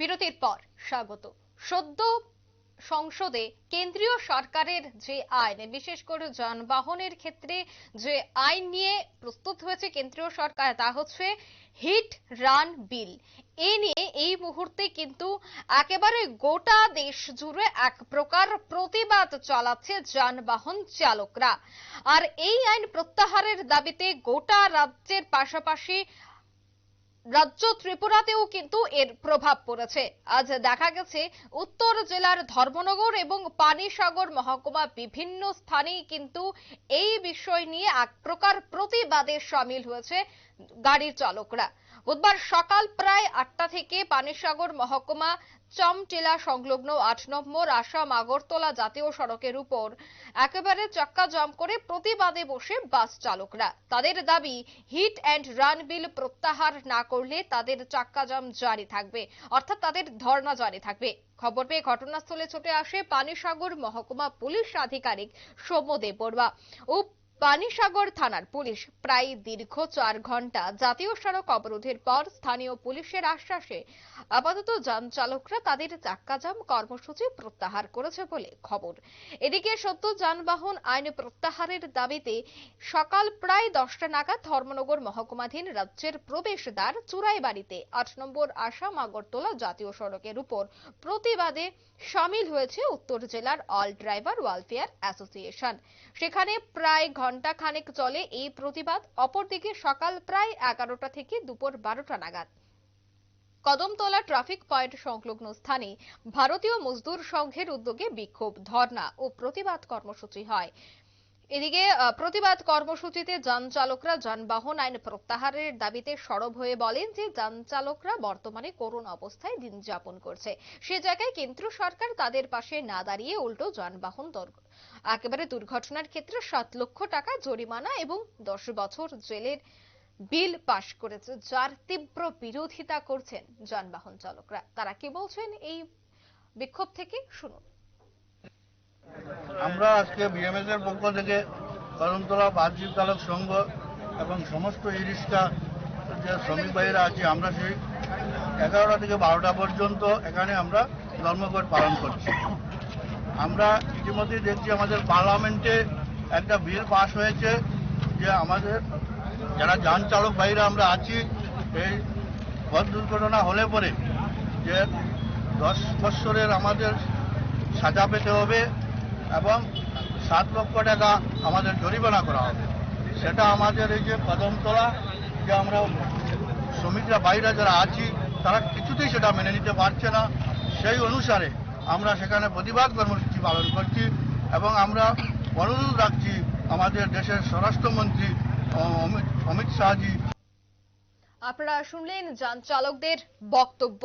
বিরতির পর স্বাগত। সদ্য সংসদে কেন্দ্রীয় সরকারের যে আইন, বিশেষ করে যানবাহনের ক্ষেত্রে যে আইন নিয়ে প্রস্তুত হয়েছে কেন্দ্রীয় সরকার, তা হচ্ছে হিট রান বিল। এ নিয়ে এই মুহূর্তে কিন্তু একেবারে গোটা দেশ জুড়ে এক প্রকার প্রতিবাদ চালাচ্ছে যানবাহন চালকরা। আর এই আইন প্রত্যাহারের দাবিতে গোটা রাজ্যের পাশাপাশি রাজ্য ত্রিপুরাতেও কিন্তু এর প্রভাব পড়েছে। আজ দেখা গেছে, উত্তর জেলার ধর্মনগর এবং পানিসাগর মহকুমা বিভিন্ন স্থানে কিন্তু এই বিষয় নিয়ে এক প্রকার প্রতিবাদে সামিল হয়েছে গাড়ির চালকরা। বুধবার সকাল প্রায় আটটা থেকে পানিসাগর মহকুমা চমটিলা সংলগ্ন আট নম্বর আসাম আগরতলা জাতীয় সড়কের উপর। একেবারে চাক্কা জাম করে প্রতিবাদে বসে বাস চালকরা। তাদের দাবি, হিট অ্যান্ড রান বিল প্রত্যাহার না করলে তাদের চাক্কা জাম জারি থাকবে, অর্থাৎ তাদের ধর্ণা জারি থাকবে। খবর পেয়ে ঘটনাস্থলে ছুটে আসে পানিসাগর মহকুমা পুলিশ আধিকারিক সৌম্যদেব বড়ুয়া। পানিসাগর থানার পুলিশ প্রায় দীর্ঘ চার ঘণ্টা জাতীয় সড়ক অবরোধের পর স্থানীয় পুলিশের আশ্বাসে আপাতত যান চালকরা তাদের চাক্কাজাম কর্মসূচি প্রত্যাহার করেছে বলে খবর। এদিকে সত্য যানবাহন আইন প্রত্যাহারের দাবিতে সকাল প্রায় দশটা নাগাদ ধর্মনগর মহকুমাধীন রাজ্যের প্রবেশদ্বার চুরাইবাড়িতে আট নম্বর আসাম আগরতলা জাতীয় সড়কের উপর প্রতিবাদে সামিল হয়েছে উত্তর জেলার অল ড্রাইভার ওয়েলফেয়ার অ্যাসোসিয়েশন। সেখানে প্রায় ঘণ্টা খানেক চলে এই প্রতিবাদ, অপরদিকে সকাল প্রায় এগারোটা থেকে দুপুর বারোটা নাগাদ। কদমতলা ট্রাফিক পয়েন্ট সংলগ্ন স্থানে ভারতীয় মজদুর সংঘের উদ্যোগে বিক্ষোভ, ধর্ণা ও প্রতিবাদ কর্মসূচি হয়। এদিকে প্রতিবাদ কর্মসূচিতে যান চালকরা যানবাহন আইন প্রত্যাহারের দাবিতে সরব হয়ে বলেন যে যান চালকরা বর্তমানে করুণ অবস্থায় দিন যাপন করছে। সে জায়গায় কেন্দ্র সরকার তাদের পাশে না দাঁড়িয়ে উল্টো যানবাহন একেবারে দুর্ঘটনার ক্ষেত্রে সাত লক্ষ টাকা জরিমানা এবং দশ বছর জেলের বিল পাশ করেছে, যার তীব্র বিরোধিতা করছেন যানবাহন চালকরা। তারা কি বলছেন? এই বিক্ষোভ থেকে শুনুন। আমরা আজকে বিএমএস এর পক্ষ থেকে করমতলা বাহ্যিক চালক সংঘ এবং সমস্ত ই রিক্সা যে শ্রমিক ভাইয়েরা আছি, আমরা সেই এগারোটা থেকে বারোটা পর্যন্ত এখানে আমরা ধর্মঘট পালন করছি। আমরা ইতিমধ্যে দেখছি আমাদের পার্লামেন্টে একটা বিল পাশ হয়েছে যে আমাদের যারা যান চালক ভাইরা আমরা আছি, এই পথ দুর্ঘটনা হলে পরে যে দশ বৎসরের আমাদের সাজা পেতে হবে এবং সাত লক্ষ টাকা আমাদের জরিমানা করা হবে। সেটা আমাদের এই যে কদমতলা, যে আমরা শ্রমিকরা বাইরে যারা আছি, তারা কিছুতেই সেটা মেনে নিতে পারছে না। সেই অনুসারে আমরা সেখানে প্রতিবাদ কর্মসূচি পালন করছি এবং আমরা অনুরোধ রাখছি আমাদের দেশের স্বরাষ্ট্রমন্ত্রী অমিত অমিত শাহজি আপনারা শুনলেন যান চালকদের বক্তব্য।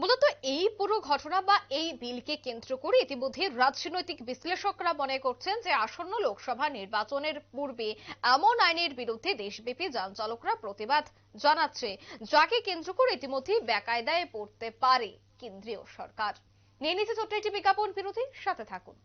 মূলত এই পুরো ঘটনা বা এই বিলকে কেন্দ্র করে ইতিমধ্যে রাজনৈতিক বিশ্লেষকরা মনে করছেন যে আসন্ন লোকসভা নির্বাচনের পূর্বে এমন আইনের বিরুদ্ধে দেশব্যাপী যান চালকরা প্রতিবাদ জানাচ্ছে, যাকে কেন্দ্র করে ইতিমধ্যেই বেকায়দায় পড়তে পারে কেন্দ্রীয় সরকার। নিয়ে নিচ্ছে ছোট্ট বিজ্ঞাপন বিরতি সাথে থাকুন।